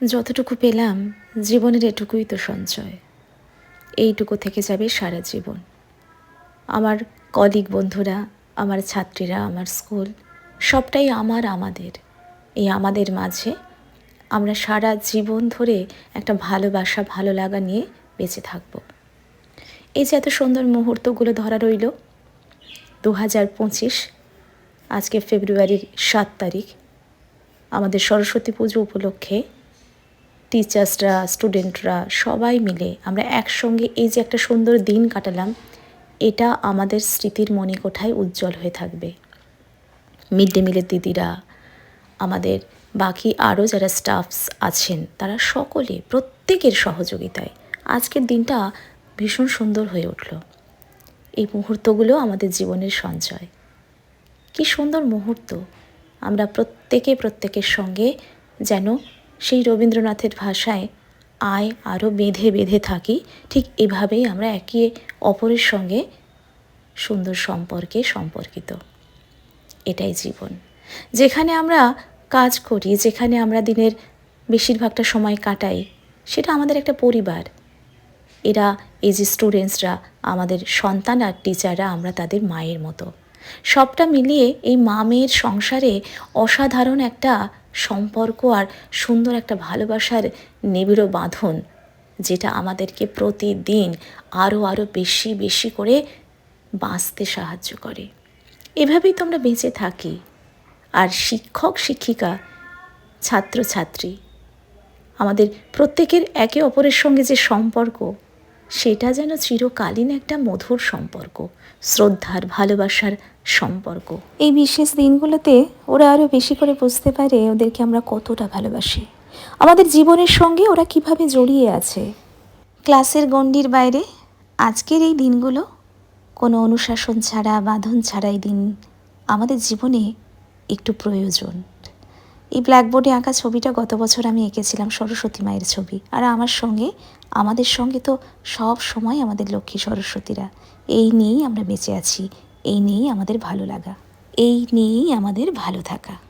যতটুকু পেলাম, জীবনের এটুকুই তো সঞ্চয়। এইটুকু থেকে যাবে সারা জীবন। আমার কলিগ বন্ধুরা, আমার ছাত্রীরা, আমার স্কুল সবটাই আমার আমাদের। এই আমাদের মাঝে আমরা সারা জীবন ধরে একটা ভালোবাসা ভালো লাগা নিয়ে বেঁচে থাকব। এই যে এত সুন্দর মুহূর্তগুলো ধরা রইল দু হাজার পঁচিশ, আজকে ফেব্রুয়ারির সাত তারিখ, আমাদের সরস্বতী পুজো উপলক্ষে টিচার্সরা স্টুডেন্টরা সবাই মিলে আমরা একসঙ্গে এই যে একটা সুন্দর দিন কাটালাম, এটা আমাদের স্মৃতির মণিকোঠায় উজ্জ্বল হয়ে থাকবে। মিড ডে মিলের দিদিরা, আমাদের বাকি আরও যারা স্টাফস আছেন, তারা সকলে প্রত্যেকের সহযোগিতায় আজকের দিনটা ভীষণ সুন্দর হয়ে উঠল। এই মুহূর্তগুলো আমাদের জীবনের সঞ্চয়। কি সুন্দর মুহূর্ত। আমরা প্রত্যেকে প্রত্যেকের সঙ্গে যেন সেই রবীন্দ্রনাথের ভাষায় আয় আরও বেঁধে বেঁধে থাকি, ঠিক এভাবেই আমরা একে অপরের সঙ্গে সুন্দর সম্পর্কে সম্পর্কিত। এটাই জীবন। যেখানে আমরা কাজ করি, যেখানে আমরা দিনের বেশিরভাগটা সময় কাটাই, সেটা আমাদের একটা পরিবার। এরা, এই যে স্টুডেন্টসরা আমাদের সন্তান আর টিচাররা আমরা তাদের মায়ের মতো। সবটা মিলিয়ে এই মা মেয়ের সংসারে অসাধারণ একটা সম্পর্ক আর সুন্দর একটা ভালোবাসার নিবিড় বাঁধন, যেটা আমাদেরকে প্রতিদিন আরও আরও বেশি বেশি করে বাঁচতে সাহায্য করে। এভাবেই তো আমরা বেঁচে থাকি। আর শিক্ষক, শিক্ষিকা, ছাত্রছাত্রী, আমাদের প্রত্যেকের একে অপরের সঙ্গে যে সম্পর্ক, সেটা যেন চিরকালীন একটা মধুর সম্পর্ক। শ্রদ্ধার, ভালোবাসার সম্পর্ক। এই বিশেষ দিনগুলোতে ওরা আরও বেশি করে বুঝতে পারে ওদেরকে আমরা কতটা ভালোবাসি। আমাদের জীবনের সঙ্গে ওরা কীভাবে জড়িয়ে আছে। ক্লাসের গণ্ডির বাইরে আজকের এই দিনগুলো কোনো অনুশাসন ছাড়া, বাঁধন ছাড়া এই দিন আমাদের জীবনে একটু প্রয়োজন। এই ব্ল্যাকবোর্ডে আঁকা ছবিটা গত বছর আমি এঁকেছিলাম সরস্বতী মায়ের ছবি। আর আমার সঙ্গে, আমাদের সঙ্গে তো সব সময় আমাদের লক্ষ্মী সরস্বতীরা। এই নিয়েই আমরা বেঁচে আছি এই নিয়েই আমাদের ভালো লাগা। এই নিয়েই আমাদের ভালো থাকা।